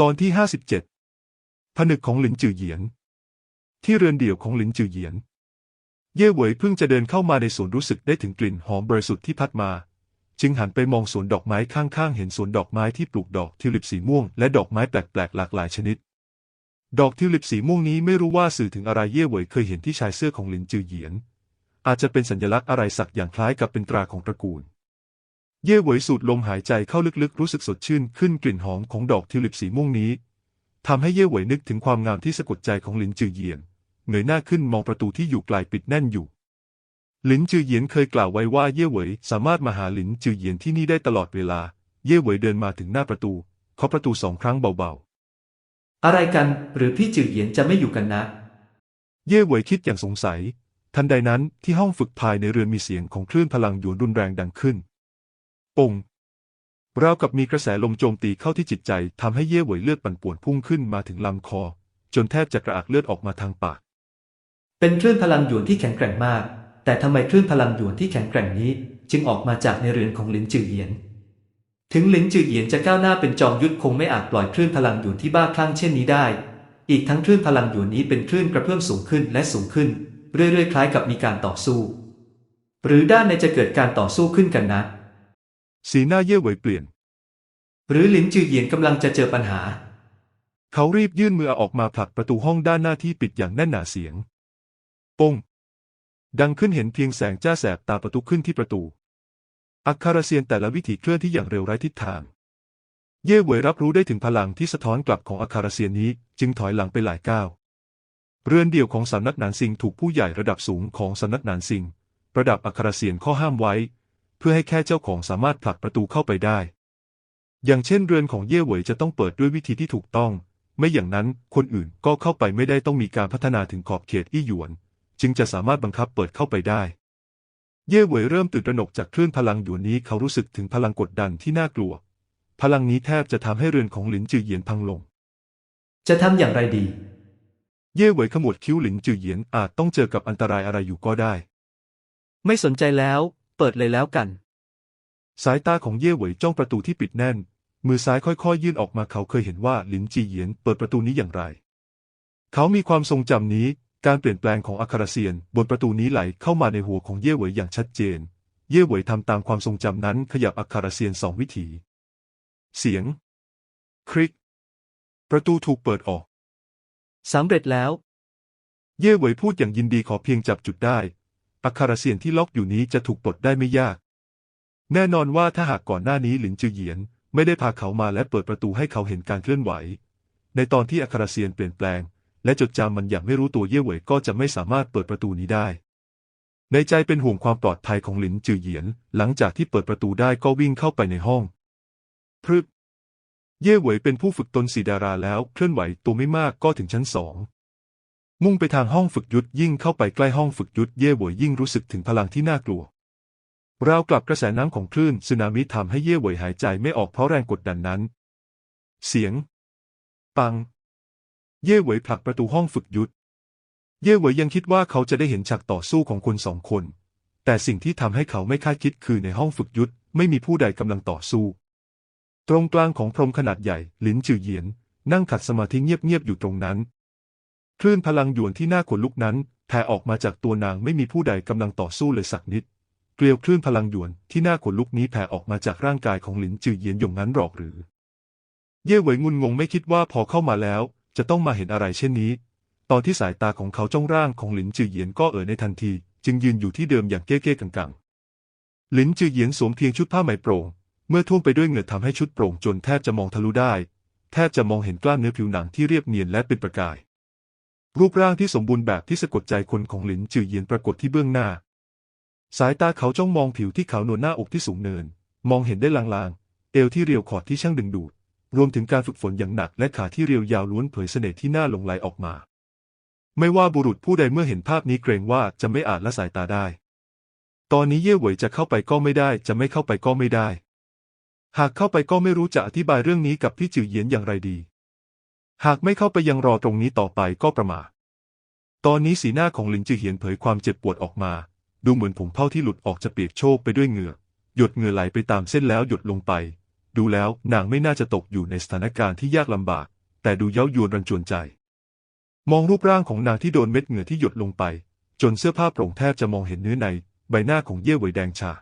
ตอนที่ 57 ผนึกของหลินจือเหยียน ที่เรือนเดี่ยวของหลินจือเหยียน เย่เหวยเพิ่งจะเดินเข้ามาในสวนรู้สึกได้ถึงกลิ่นหอมบริสุทธิ์ที่พัดมา จึงหันไปมองสวนดอกไม้ข้างๆ เห็นสวนดอกไม้ที่ปลูกดอกทิวลิปสีม่วงและดอกไม้แปลกๆหลากหลายชนิด ดอกทิวลิปสีม่วงนี้ไม่รู้ว่าสื่อถึงอะไรเย่เหวยเคยเห็นที่ชายเสื้อของหลินจือเหยียน อาจจะเป็นสัญลักษณ์อะไรสักอย่างคล้ายกับเป็นตราของตระกูล เย่เหวยสูดลมหายใจเข้าลึกๆ รู้สึกสดชื่นขึ้นกลิ่นหอมของดอกทิวลิปสีม่วงนี้ทำให้เย่เหวยนึกถึงความงามที่สะกดใจของหลินจือเหยียนเงยหน้าขึ้นมองประตูที่อยู่ไกลปิดแน่นอยู่ หลินจือเหยียนเคยกล่าวไว้ว่าเย่เหวยสามารถมาหาหลินจือเหยียนที่นี่ได้ตลอดเวลา เย่เหวยเดินมาถึงหน้าประตูเคาะประตูสองครั้งเบาอะไรกันหรือพี่จือเหยียนจะไม่อยู่กันนะๆเย่เหวยคิดอย่างสงสัย ทันใดนั้นที่ห้องฝึกภายในเรือนมีเสียงของคลื่นพลังหยวนรุนแรงดังขึ้น ปงราวกับมีกระแสลมโจมตีเข้าที่จิตใจทำให้เย่เหวยเลือดปั่นป่วนพุ่งขึ้นมาถึงลำคอ จนแทบจะกระอักเลือดออกมาทางปาก เป็นคลื่นพลังหยวนที่แข็งแกร่งมาก แต่ทำไมคลื่นพลังหยวนที่แข็งแกร่งนี้ จึงออกมาจากในเรือนของหลินจือเหยียน ถึงหลินจือเหยียนจะก้าวหน้าเป็นจอมยุทธคงไม่อาจปล่อยคลื่นพลังหยวนที่บ้าคลั่งเช่นนี้ได้ อีกทั้งคลื่นพลังหยวนนี้เป็นคลื่นกระเพื่อมสูงขึ้นและสูงขึ้น เรื่อยๆคล้ายกับมีการต่อสู้ หรือด้านในจะเกิดการต่อสู้ขึ้นกันนะ สีหน้าเย่เหวยเปลี่ยน หรือหลินจือเหยียนกำลังจะเจอปัญหา เขารีบยื่นมือออกมาผลักประตูห้องด้านหน้าที่ปิดอย่างแน่นหนาเสียงปงดังขึ้นเห็นเพียงแสงจ้าแสบตาประตูขึ้นที่ประตู อัคคาราเซียนแต่ละวิถีเคลื่อนที่อย่างเร็วไร้ทิศทาง เย่เหวยรับรู้ได้ถึงพลังที่สะท้อนกลับของอัคคาราเซียนนี้จึงถอยหลังไปหลายก้าว เรือนเดี่ยวของสำนักหนานซิงถูกผู้ใหญ่ระดับสูงของสำนักหนานซิง ประดับอัคคาราเซียนข้อห้ามไว้เพื่อให้แค่เจ้าของสามารถผลักประตูเข้าไปได้ อย่างเช่นเรือนของเย่เหวยจะต้องเปิดด้วยวิธีที่ถูกต้อง ไม่อย่างนั้นคนอื่นก็เข้าไปไม่ได้ต้องมีการพัฒนาถึงขอบเขตอี้หยวน จึงจะสามารถบังคับเปิดเข้าไปได้ เย่เหวยเริ่มตื่นตระหนกจากคลื่นพลังหยวนนี้เขารู้สึกถึงพลังกดดันที่น่ากลัว พลังนี้แทบจะทำให้เรือนของหลินจือเหยียนพังลง จะทำอย่างไรดี เย่เหวยขมวดคิ้วหลินจือเหยียนอาจต้องเจอกับอันตรายอะไรอยู่ก็ได้ ไม่สนใจแล้ว เปิดเลยแล้วกัน สายตาของเย่เหวยจ้องประตูที่ปิดแน่น มือซ้ายค่อยๆ ยื่นออกมาเขาเคยเห็นว่าหลินจีเหยียนเปิดประตูนี้อย่างไร เขามีความทรงจำนี้ การเปลี่ยนแปลงของอัคราเซียน บนประตูนี้ไหลเข้ามาในหัวของเย่เหวยอย่างชัดเจน เย่เหวยทำตามความทรงจำนั้นขยับอัคราเซียนสองวิถี เสียง คลิก ประตูถูกเปิดออกสำเร็จแล้ว เย่เหวยพูดอย่างยินดีขอเพียงจับจุดได้ อัคราเซียนที่ล็อกอยู่นี้จะถูกปลดได้ไม่ยาก แน่นอนว่าถ้าหากก่อนหน้านี้หลินจือเหยียน ไม่ได้พาเขามาและเปิดประตูให้เขาเห็นการเคลื่อนไหว ในตอนที่อัคราเซียนเปลี่ยนแปลง และจดจำมันอย่างไม่รู้ตัวเย่เหวยก็จะไม่สามารถเปิดประตูนี้ได้ ในใจเป็นห่วงความปลอดภัยของหลินจือเหยียน หลังจากที่เปิดประตูได้ก็วิ่งเข้าไปในห้องพรึบเย่เหวยเป็นผู้ฝึกตนสีดาราแล้วเคลื่อนไหวตัวไม่มากก็ถึงชั้นสอง มุ่งไปทางห้องฝึกยุทธยิ่งเข้าไปใกล้ห้องฝึกยุทธเย่หวยยิ่งรู้สึกถึงพลังที่น่ากลัวราวกลับกระแสน้ำของคลื่นสึนามิทำให้เย่หวยหายใจไม่ออกเพราะแรงกดดันนั้น เสียง ปัง เย่หวยผลักประตูห้องฝึกยุทธเย่หวยยังคิดว่าเขาจะได้เห็นฉากต่อสู้ของคนสองคน แต่สิ่งที่ทำให้เขาไม่คาดคิดคือในห้องฝึกยุทธไม่มีผู้ใดกำลังต่อสู้ ตรงกลางของพรมขนาดใหญ่ หลินจือเหยียน นั่งขัดสมาธิเงียบๆอยู่ตรงนั้น คลื่นพลังหยวนที่น่าขนลุกนั้นแผ่ออกมาจากตัวนางไม่มีผู้ใดกำลังต่อสู้เลยสักนิด เกลียวคลื่นพลังหยวนที่น่าขนลุกนี้แผ่ออกมาจากร่างกายของหลินจือเยียนอย่างนั้นหรอกหรือ เย่เหวยงุนงงไม่คิดว่าพอเข้ามาแล้ว จะต้องมาเห็นอะไรเช่นนี้ ตอนที่สายตาของเขาจ้องร่างของหลินจือเยียนก็เอ่อในทันที จึงยืนอยู่ที่เดิมอย่างเก้เก้กังๆ หลินจือเยียนสวมเพียงชุดผ้าไหมโปร่ง เมื่อท่วมไปด้วยเหงื่อทำให้ชุดโปร่งจนแทบจะมองทะลุได้ แทบจะมองเห็นกล้ามเนื้อผิวหนังที่เรียบเนียนและเป็นประกาย รูปร่างที่สมบูรณ์แบบที่สะกดใจคนของหลินจือเยียนปรากฏที่เบื้องหน้า สายตาเขาจ้องมองผิวที่ขาวนวลหน้าอกที่สูงเนิน มองเห็นได้ลางๆ เอวที่เรียวขอดที่ช่างดึงดูด รวมถึงการฝึกฝนอย่างหนักและขาที่เรียวยาวล้วนเผยเสน่ห์ที่น่าหลงไหลออกมา ไม่ว่าบุรุษผู้ใดเมื่อเห็นภาพนี้เกรงว่าจะไม่อาจละสายตาได้ ตอนนี้เย่เหวยจะเข้าไปก็ไม่ได้ จะไม่เข้าไปก็ไม่ได้ หากเข้าไปก็ไม่รู้จะอธิบายเรื่องนี้กับพี่จือเยียนอย่างไรดี หากไม่เข้าไปยังรอตรงนี้ต่อไปก็ประมาทตอนนี้สีหน้าของหลินจือเหียนเผยความเจ็บปวดออกมา ดูเหมือนผมเผ้าที่หลุดออกจะเปียกโชกไปด้วยเหงื่อ หยดเหงื่อไหลไปตามเส้นแล้วหยดลงไป ดูแล้วนางไม่น่าจะตกอยู่ในสถานการณ์ที่ยากลำบาก แต่ดูเย้ายวนรันจวนใจ มองรูปร่างของนางที่โดนเม็ดเหงื่อที่หยดลงไป จนเสื้อผ้าโปร่งแทบจะมองเห็นเนื้อใน ใบหน้าของเย่เหวยแดงชา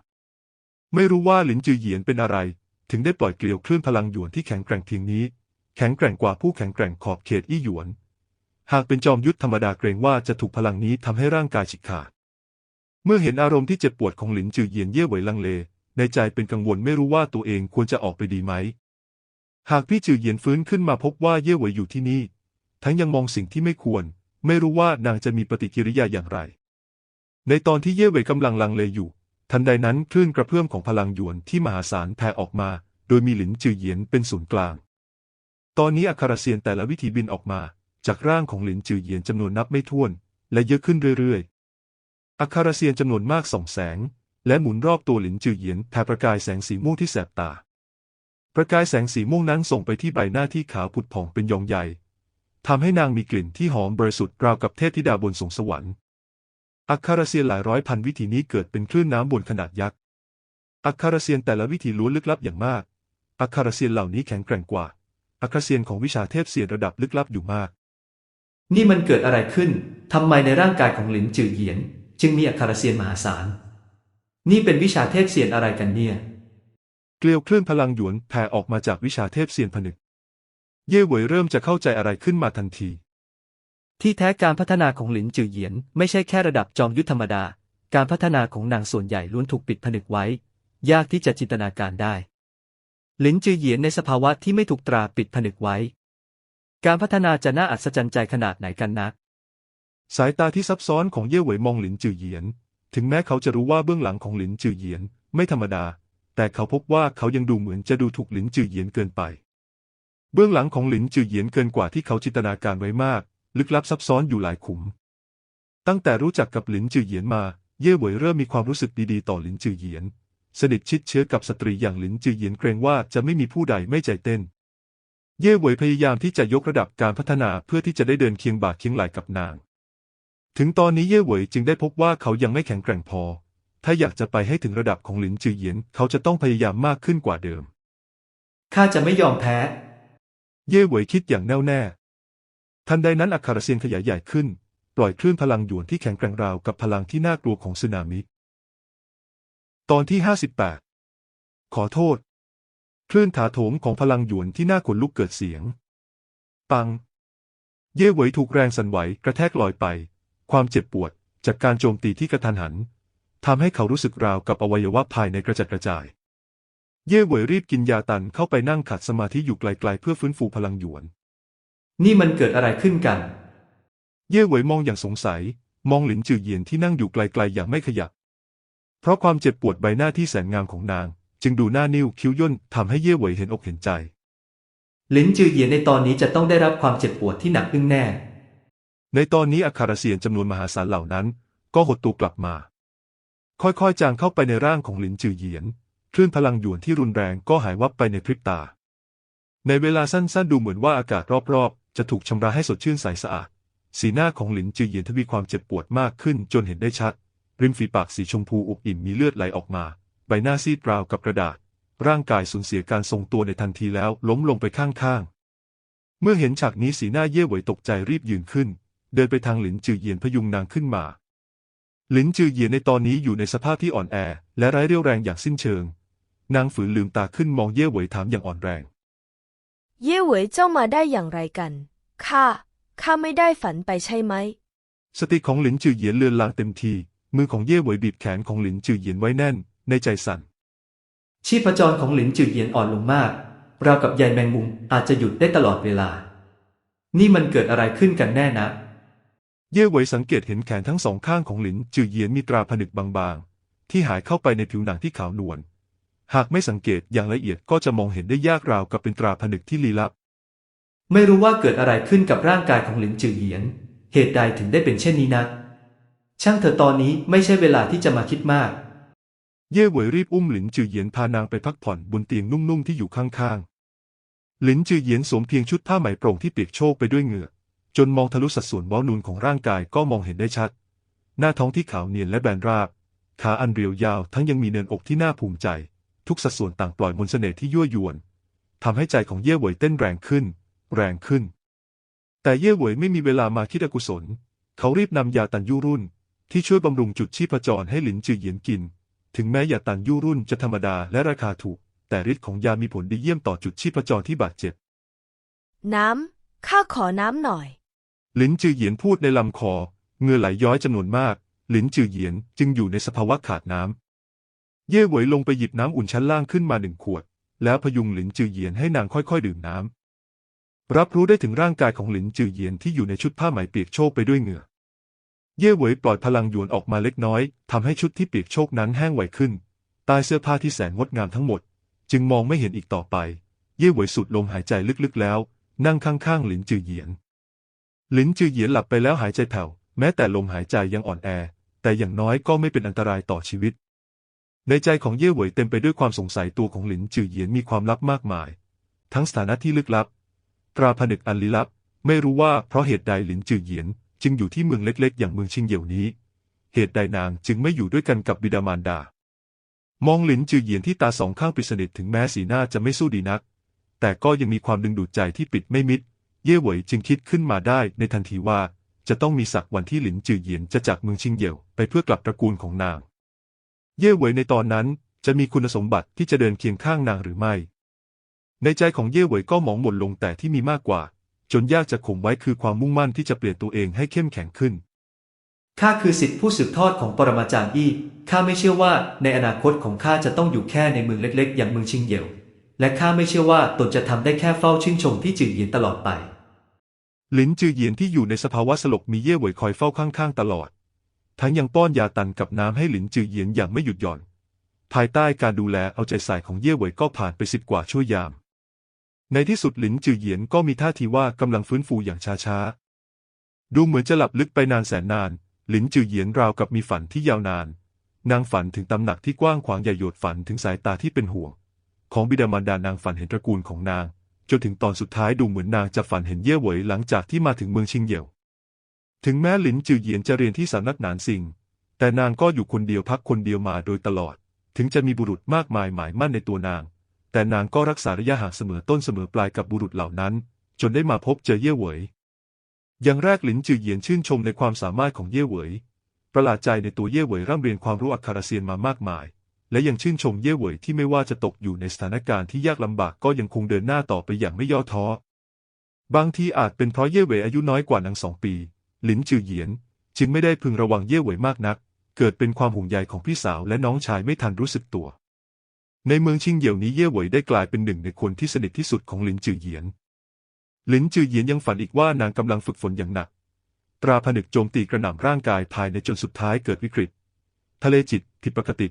ไม่รู้ว่าหลินจือเหียนเป็นอะไร ถึงได้ปล่อยเกลียวคลื่นพลังหยวนที่แข็งแกร่งเพียงนี้ แข็งแกร่งกว่าผู้แข็งแกร่งขอบเขตอี้หยวน หากเป็นจอมยุทธธรรมดาเกรงว่าจะถูกพลังนี้ทำให้ร่างกายฉีกขาด เมื่อเห็นอารมณ์ที่เจ็บปวดของหลินจือเยียนเย่เหวยลังเล ในใจเป็นกังวลไม่รู้ว่าตัวเองควรจะออกไปดีไหม หากพี่จือเยียนฟื้นขึ้นมาพบว่าเย่เหวยอยู่ที่นี่ ทั้งยังมองสิ่งที่ไม่ควร ไม่รู้ว่านางจะมีปฏิกิริยาอย่างไร ในตอนที่เย่เหวยกำลังลังเลอยู่ ทันใดนั้นคลื่นกระเพื่อมของพลังหยวนที่มหาศาลแผ่ออกมา โดยมีหลินจือเยียนเป็นศูนย์กลาง ตอนนี้อัครเซียนแต่ละวิธีบินออกมา จากร่างของหลินจือเหยียนจำนวนนับไม่ถ้วน และเยอะขึ้นเรื่อยๆ อัครเซียนจำนวนมากส่องแสง และหมุนรอบตัวหลินจือเหยียนแผ่ประกายแสงสีม่วงที่แสบตา ประกายแสงสีม่วงนั้นส่งไปที่ใบหน้าที่ขาวผุดผ่องเป็นยองใหญ่ทำให้นางมีกลิ่นที่หอมบริสุทธิ์ราวกับเทพธิดาบนสงสวรรค์อัครเซียนหลายร้อยพันวิธีนี้เกิดเป็นคลื่นน้ำบนขนาดยักษ์อัครเซียนแต่ละวิธีล้วนลึกลับอย่างมากอัครเซียนเหล่านี้แข็งแกร่งกว่า อัครเซียนของวิชาเทพเซียนระดับลึกลับอยู่มาก นี่มันเกิดอะไรขึ้น ทำไมในร่างกายของหลินจือเหยียน จึงมีอัครเซียนมหาศาล นี่เป็นวิชาเทพเซียนอะไรกันเนี่ย เกลียวคลื่นพลังหยวนแผ่ออกมาจากวิชาเทพเซียนผนึก เย่เหวยเริ่มจะเข้าใจอะไรขึ้นมาทันที ที่แท้การพัฒนาของหลินจือเหยียน ไม่ใช่แค่ระดับจอมยุทธธรรมดา การพัฒนาของนางส่วนใหญ่ล้วนถูกปิดผนึกไว้ ยากที่จะจินตนาการได้ หลินจือเหยียนในสภาวะที่ไม่ถูกตราปิดผนึกไว้ การพัฒนาจะน่าอัศจรรย์ใจขนาดไหนกันนัก สายตาที่ซับซ้อนของเย่เหวยมองหลินจือเหยียน ถึงแม้เขาจะรู้ว่าเบื้องหลังของหลินจือเหยียนไม่ธรรมดา แต่เขาพบว่าเขายังดูเหมือนจะดูถูกหลินจือเหยียนเกินไป เบื้องหลังของหลินจือเหยียนเกินกว่าที่เขาจินตนาการไว้มาก ลึกลับซับซ้อนอยู่หลายขุม ตั้งแต่รู้จักกับหลินจือเหยียนมา เย่เหวยเริ่มมีความรู้สึกดีๆ ต่อหลินจือเหยียน สนิทชิดเชื้อกับสตรีอย่างหลินจือเหยียนเกรงว่าจะไม่มีผู้ใดไม่ใจเต้น เย่เหวยพยายามที่จะยกระดับการพัฒนาเพื่อที่จะได้เดินเคียงบ่าเคียงไหลกับนาง ถึงตอนนี้เย่เหวยจึงได้พบว่าเขายังไม่แข็งแกร่งพอ ถ้าอยากจะไปให้ถึงระดับของหลินจือเหยียนเขาจะต้องพยายามมากขึ้นกว่าเดิม ข้าจะไม่ยอมแพ้ เย่เหวยคิดอย่างแน่วแน่ ทันใดนั้นอัครเซียนขยายใหญ่ขึ้น ปล่อยคลื่นพลังหยวนที่แข็งแกร่งราวกับพลังที่น่ากลัวของสึนามิ ตอนที่ 58 ขอโทษ คลื่นถาโถมของพลังหยวนที่น่าขนลุกเกิดเสียง ปัง เย่เหวยถูกแรงสั่นไหวกระแทกลอยไป ความเจ็บปวดจากการโจมตีที่กระทันหันทำให้เขารู้สึกราวกับอวัยวะภายในกระจัดกระจาย เย่เหวยรีบกินยาตันเข้าไปนั่งขัดสมาธิอยู่ไกลๆเพื่อฟื้นฟูพลังหยวน นี่มันเกิดอะไรขึ้นกัน เย่เหวยมองอย่างสงสัย มองหลินจือเหยียนที่นั่งอยู่ไกลๆอย่างไม่ขยับ เพราะความเจ็บปวดใบหน้าที่แสนงามของนาง จึงดูหน้านิ้วคิ้วย่นทำให้เย่เหวยเห็นอกเห็นใจหลินจือเหยียนในตอนนี้จะต้องได้รับความเจ็บปวดที่หนักอึ้งแน่ ในตอนนี้อาคารเสียนจำนวนมหาศาลเหล่านั้น ก็หดตัวกลับมา ค่อยๆจางเข้าไปในร่างของหลินจือเหยียนคลื่นพลังหยวนที่รุนแรงก็หายวับไปในพริบตา ในเวลาสั้นๆดูเหมือนว่าอากาศรอบๆ จะถูกชำระให้สดชื่นใสสะอาด สีหน้าของหลินจือเหยียนทวีความเจ็บปวดมากขึ้นจนเห็นได้ชัด ริมฝีปากสีชมพูอุบอิ่มมีเลือดไหลออกมา ใบหน้าซีดราวกับกระดาษ ร่างกายสูญเสียการทรงตัวในทันทีแล้วล้มลงไปข้างๆ เมื่อเห็นฉากนี้สีหน้าเย่เหวยตกใจรีบยืนขึ้น เดินไปทางหลินจือเหยียนพยุงนางขึ้นมาหลินจือเหยียนในตอนนี้อยู่ในสภาพที่อ่อนแอ และไร้เรี่ยวแรงอย่างสิ้นเชิง นางฝืนลืมตาขึ้นมองเย่เหวยถามอย่างอ่อนแรง เย่เหวยเจ้ามาได้อย่างไรกันข้าข้าไม่ได้ฝันไปใช่ไหม สติของหลินจือเหยียนเลือนลางเต็มที มือของเย่เหวยบีบแขนของหลินจือเหยียนไว้แน่น ในใจสั่น ชีพจรของหลินจือเหยียนอ่อนลงมาก ราวกับใยแมงมุมอาจจะหยุดได้ตลอดเวลา นี่มันเกิดอะไรขึ้นกันแน่นะ เย่เหวยสังเกตเห็นแขนทั้งสองข้างของหลินจือเหยียนมีตราผนึกบางๆ ที่หายเข้าไปในผิวหนังที่ขาวนวล หากไม่สังเกตอย่างละเอียดก็จะมองเห็นได้ยากราวกับเป็นตราผนึกที่ลี้ลับ ไม่รู้ว่าเกิดอะไรขึ้นกับร่างกายของหลินจือเหยียน เหตุใดถึงได้เป็นเช่นนี้นะ ช่างเธอตอนนี้ไม่ใช่เวลาที่จะมาคิดมาก เย่เหวยรีบอุ้มหลินจือเหยียนพานางไปพักผ่อนบนเตียงนุ่มๆที่อยู่ข้างๆ หลินจือเหยียนสวมเพียงชุดผ้าไหมโปร่งที่เปียกโชกไปด้วยเหงื่อ จนมองทะลุสัดส่วนเว้านูนของร่างกายก็มองเห็นได้ชัด หน้าท้องที่ขาวเนียนและแบนราบ ขาอันเรียวยาวทั้งยังมีเนินอกที่น่าภูมิใจ ทุกสัดส่วนต่างปล่อยมนต์เสน่ห์ที่ยั่วยวนทำให้ใจของเย่เหวยเต้นแรงขึ้น แรงขึ้น แต่เย่เหวยไม่มีเวลามาคิดอกุศล เขารีบนำยาตันยูรุ่น ที่ช่วยบำรุงจุดชีพจรให้หลินจือเหยียนกิน ถึงแม้ยาตันยูรุ่นจะธรรมดาและราคาถูก แต่ฤทธิ์ของยามีผลดีเยี่ยมต่อจุดชีพจรที่บาดเจ็บ น้ำ ข้าขอน้ำหน่อย หลินจือเหยียนพูดในลำคอเหงื่อไหลย้อยจำนวนมาก หลินจือเหยียนจึงอยู่ในสภาวะขาดน้ำ เย่เหวยลงไปหยิบน้ำอุ่นชั้นล่างขึ้นมาหนึ่งขวด แล้วพยุงหลินจือเหยียนให้นางค่อยๆ ดื่มน้ำรับรู้ได้ถึงร่างกายของหลินจือเหยียนที่อยู่ในชุดผ้าไหมเปียกโชกไปด้วยเหงื่อ เย่เหวยปล่อยพลังหยวนออกมาเล็กน้อยทำให้ชุดที่เปียกโชกนั้นแห้งไวขึ้น ใต้เสื้อผ้าที่แสนงดงามทั้งหมด จึงมองไม่เห็นอีกต่อไป เย่เหวยสูดลมหายใจลึกๆแล้ว นั่งข้างๆหลินจือเหยียน หลินจือเหยียนหลับไปแล้วหายใจแผ่ว แม้แต่ลมหายใจยังอ่อนแอ แต่อย่างน้อยก็ไม่เป็นอันตรายต่อชีวิต ในใจของเย่เหวยเต็มไปด้วยความสงสัยตัวของหลินจือเหยียนมีความลับมากมาย ทั้งสถานะที่ลึกลับ ตราผนึกอันลี้ลับ ไม่รู้ว่าเพราะเหตุใดหลินจือเหยียน จึงอยู่ที่เมืองเล็กๆ อย่างเมืองชิงเหยี่ยวนี้ เหตุใดนางจึงไม่อยู่ด้วยกันกับบิดามารดา มองหลินจือเหยียนที่ตาสองข้างปิดสนิทถึงแม้สีหน้าจะไม่สู้ดีนัก แต่ก็ยังมีความดึงดูดใจที่ปิดไม่มิด เย่เหวยจึงคิดขึ้นมาได้ในทันทีว่าจะต้องมีสักวันที่หลินจือเหยียนจะจากเมืองชิงเหยี่ยวไปเพื่อกลับตระกูลของนาง เย่เหวยในตอนนั้นจะมีคุณสมบัติที่จะเดินเคียงข้างนางหรือไม่ ในใจของเย่เหวยก็หมองหม่นลงแต่ที่มีมากกว่า จนยากจะข่มไว้คือความมุ่งมั่นที่จะเปลี่ยนตัวเองให้เข้มแข็งขึ้น ข้าคือสิทธิผู้สืบทอดของปรมาจารย์อี้ ข้าไม่เชื่อว่าในอนาคตของข้าจะต้องอยู่แค่ในเมืองเล็กๆ อย่างเมืองชิงเหยว และข้าไม่เชื่อว่าตนจะทำได้แค่เฝ้าชื่นชมพี่จือเหยียนตลอดไปหลินจือเหยียนที่อยู่ในสภาวะสลบมีเย่เหวยคอยเฝ้าข้างๆ ตลอด ทั้งยังป้อนยาตันกับน้ำให้หลินจือเหยียนอย่างไม่หยุดหย่อน ภายใต้การดูแลเอาใจใส่ของเย่เหวยก็ผ่านไปสิบกว่าชั่วยาม ในที่สุดหลินจือเหยียนก็มีท่าทีว่ากำลังฟื้นฟูอย่างช้าๆ ดูเหมือนจะหลับลึกไปนานแสนนาน หลินจือเหยียนราวกับมีฝันที่ยาวนาน นางฝันถึงตำหนักที่กว้างขวางใหญ่โยดฝันถึงสายตาที่เป็นห่วง ของบิดามารดานางฝันเห็นตระกูลของนาง จนถึงตอนสุดท้ายดูเหมือนนางจะฝันเห็นเย่เหวยหลังจากที่มาถึงเมืองชิงเหยี่ยวถึงแม้หลินจือเหยียนจะเรียนที่สำนักหนานซิง แต่นางก็อยู่คนเดียวพักคนเดียวมาโดยตลอด ถึงจะมีบุรุษมากมายหมายมั่นในตัวนาง แต่นางก็รักษาระยะห่างเสมอต้นเสมอปลายกับบุรุษเหล่านั้น จนได้มาพบเจอเย่เหวยอย่างแรกหลินจือเหยียนชื่นชมในความสามารถของเย่เหวยประหลาดใจในตัวเย่เหวยร่ำเรียนความรู้อักขระเซียนมามากมาย และยังชื่นชมเย่เหวยที่ไม่ว่าจะตกอยู่ในสถานการณ์ที่ยากลำบากก็ยังคงเดินหน้าต่อไปอย่างไม่ย่อท้อ บางทีอาจเป็นเพราะเย่เหวยอายุน้อยกว่านางสองปี หลินจือเหยียน จึงไม่ได้พึงระวังเย่เหวยมากนัก เกิดเป็นความห่วงใยของพี่สาวและน้องชายไม่ทันรู้สึกตัว ในเมืองชิงเหยี่ยวนี้เย่เหวยได้กลายเป็นหนึ่งในคนที่สนิทที่สุดของหลินจือเหยียน หลินจือเหยียนยังฝันอีกว่านางกำลังฝึกฝนอย่างหนัก ตราผนึกโจมตีกระหน่ำร่างกายภายในจนสุดท้ายเกิดวิกฤต ทะเลจิตผิดปกติ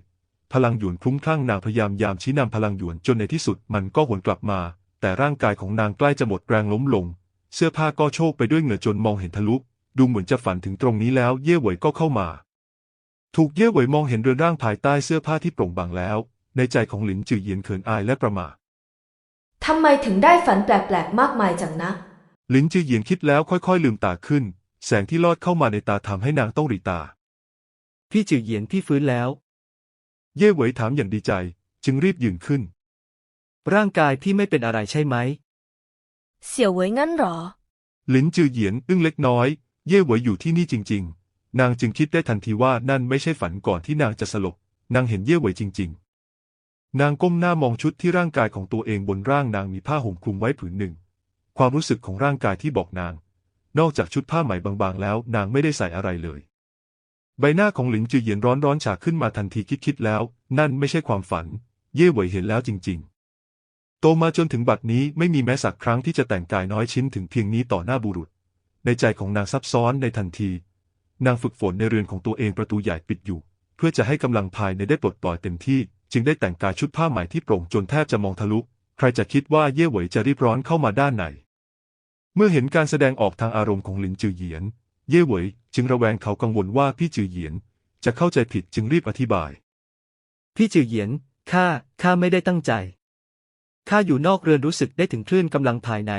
พลังหยวนคลุ้มคลั่งนางพยายามยามชี้นำพลังหยวนจนในที่สุดมันก็หวนกลับมา แต่ร่างกายของนางใกล้จะหมดแรงล้มลง เสื้อผ้าก็โชกไปด้วยเหงื่อจนมองเห็นทะลุ ดูเหมือนจะฝันถึงตรงนี้แล้วเย่เหวยก็เข้ามา ถูกเย่เหวยมองเห็นเรือนร่างภายใต้เสื้อผ้าที่โปร่งบางแล้ว ในใจของหลินจือเหยียนเขินอายและประหม่าทำไมถึงได้ฝันแปลกๆ มากมายจังนะ หลินจือเหยียนคิดแล้วค่อยๆ ลืมตาขึ้น แสงที่ลอดเข้ามาในตาทำให้นางต้องหรีตา พี่จือเหยียนพี่ฟื้นแล้ว เย่เหวยถามอย่างดีใจ จึงรีบยืนขึ้น ร่างกายพี่ไม่เป็นอะไรใช่ไหม เสี่ยวเหวยงั้นเหรอ หลินจือเหยียนอึ้งเล็กน้อย เย่เหวยอยู่ที่นี่จริง ๆ นางจึงคิดได้ทันทีว่านั่นไม่ใช่ฝันก่อนที่นางจะสลบ นางเห็นเย่เหวยจริงๆ นางก้มหน้ามองชุดที่ร่างกายของตัวเองบนร่างนางมีผ้าห่มคลุมไว้ผืนหนึ่ง ความรู้สึกของร่างกายที่บอกนาง นอกจากชุดผ้าไหมบางๆ แล้ว นางไม่ได้ใส่อะไรเลย ใบหน้าของหลินจือเยียนร้อนร้อนๆฉากขึ้นมาทันทีคิดๆแล้ว นั่นไม่ใช่ความฝัน เย่เหวยเห็นแล้วจริง ๆ โตมาจนถึงบัดนี้ไม่มีแม้สักครั้งที่จะแต่งกายน้อยชิ้นถึงเพียงนี้ต่อหน้าบุรุษ ในใจของนางซับซ้อนในทันที นางฝึกฝนในเรือนของตัวเองประตูใหญ่ปิดอยู่ เพื่อจะให้กำลังภายในได้ปลดปล่อยเต็มที่ จึงได้แต่งกายชุดผ้าไหมที่โปร่งจนแทบจะมองทะลุ ใครจะคิดว่าเย่เหวยจะรีบร้อนเข้ามาด้านใน เมื่อเห็นการแสดงออกทางอารมณ์ของหลินจือเหยียน เย่เหวยจึงระแวงเขากังวลว่าพี่จือเหยียน จะเข้าใจผิดจึงรีบอธิบาย พี่จือเหยียน ข้า ข้าไม่ได้ตั้งใจ ข้าอยู่นอกเรือนรู้สึกได้ถึงคลื่นกำลังภายใน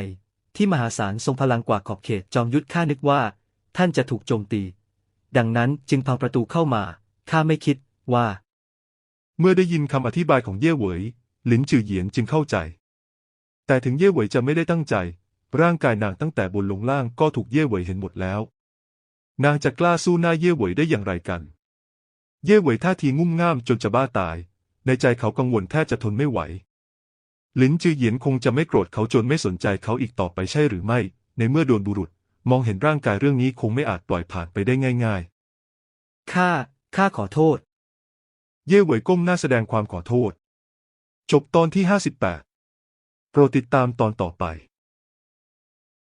ที่มหาศาลทรงพลังกว่าขอบเขตจอมยุทธข้านึกว่า ท่านจะถูกโจมตี ดังนั้นจึงพังประตูเข้ามา ข้าไม่คิดว่า เมื่อได้ยินคำอธิบายของเย่เหวยหลินจือเหยียนจึงเข้าใจ แต่ถึงเย่เหวยจะไม่ได้ตั้งใจ ร่างกายนางตั้งแต่บนลงล่างก็ถูกเย่เหวยเห็นหมดแล้ว นางจะกล้าสู้หน้าเย่เหวยได้อย่างไรกัน เย่เหวยท่าทีงุ่มง่ามจนจะบ้าตาย ในใจเขากังวลแทบจะทนไม่ไหว หลินจือเหยียนคงจะไม่โกรธเขาจนไม่สนใจเขาอีกต่อไปใช่หรือไม่ ในเมื่อโดนบุรุษ มองเห็นร่างกายเรื่องนี้คงไม่อาจปล่อยผ่านไปได้ง่าย ๆ ข้า ข้าขอโทษ เย่เหวยก้มหน้าแสดงความขอโทษ จบตอนที่ 58 โปรดติดตามตอนต่อไป